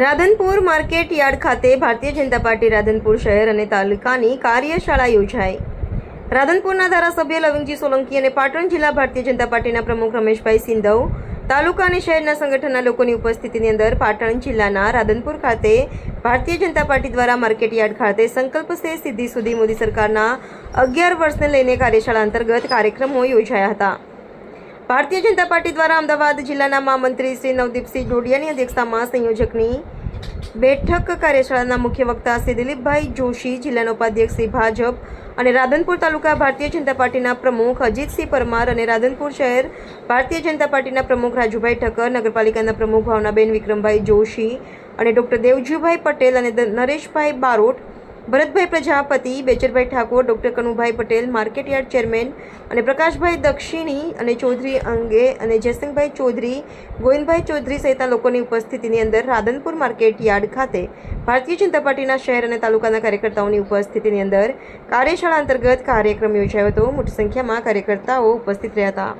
Radhanpur market yard ખાતે Bharatiya Janata party Radhanpur શહેર અને તાલુકાની કાર્યશાળા યોજાઈ. રાધનપુરના ધારાસભ્ય લવિંગજી સોલંકી અને પાટણ જિલ્લા ભારતીય જનતા પાર્ટીના પ્રમુખ રમેશભાઈ સિંધવ, તાલુકા અને શહેરના સંગઠનના લોકોની ઉપસ્થિતિની અંદર પાટણ જિલ્લાના રાધનપુર ખાતે ભારતીય જનતા પાર્ટી દ્વારા માર્કેટ યાર્ડ ખાતે સંકલ્પ સે સિદ્ધિ સુધી મોદી સરકારના અગિયાર વર્ષને લઈને કાર્યશાળા અંતર્ગત કાર્યક્રમો યોજાયા હતા. ભારતીય જનતા પાર્ટી દ્વારા અમદાવાદ જિલ્લાના મહામંત્રી શ્રી નવદીપસિંહ ડોડિયાની અધ્યક્ષતામાં સંયોજકની બેઠક કાર્યશાળાના મુખ્ય વક્તા શ્રી દિલીપભાઈ જોશી, જિલ્લાના ઉપાધ્યક્ષ શ્રી ભાજપ અને રાધનપુર તાલુકા ભારતીય જનતા પાર્ટીના પ્રમુખ અજીતસિંહ પરમાર અને રાધનપુર શહેર ભારતીય જનતા પાર્ટીના પ્રમુખ રાજુભાઈ ઠક્કર, નગરપાલિકાના પ્રમુખ ભાવનાબેન વિક્રમભાઈ જોશી અને ડોક્ટર દેવજીભાઈ પટેલ અને Nareshbhai Barot Bharatbhai Prajapati, Becharbhai Thakor, doctor Kanubhai Patel, market yard chairman અને પ્રકાશભાઈ દક્ષિણી અને ચૌધરી અંગે અને જયસિંહભાઈ ચૌધરી, ગોવિંદભાઈ ચૌધરી સહિતના લોકોની ઉપસ્થિતિની અંદર રાધનપુર માર્કેટ યાર્ડ ખાતે ભારતીય જનતા પાર્ટીના શહેર અને તાલુકાના કાર્યકર્તાઓની ઉપસ્થિતિની અંદર કાર્યશાળા અંતર્ગત કાર્યક્રમ યોજાયો હતો. મોટી સંખ્યામાં કાર્યકર્તાઓ ઉપસ્થિત રહ્યા હતા.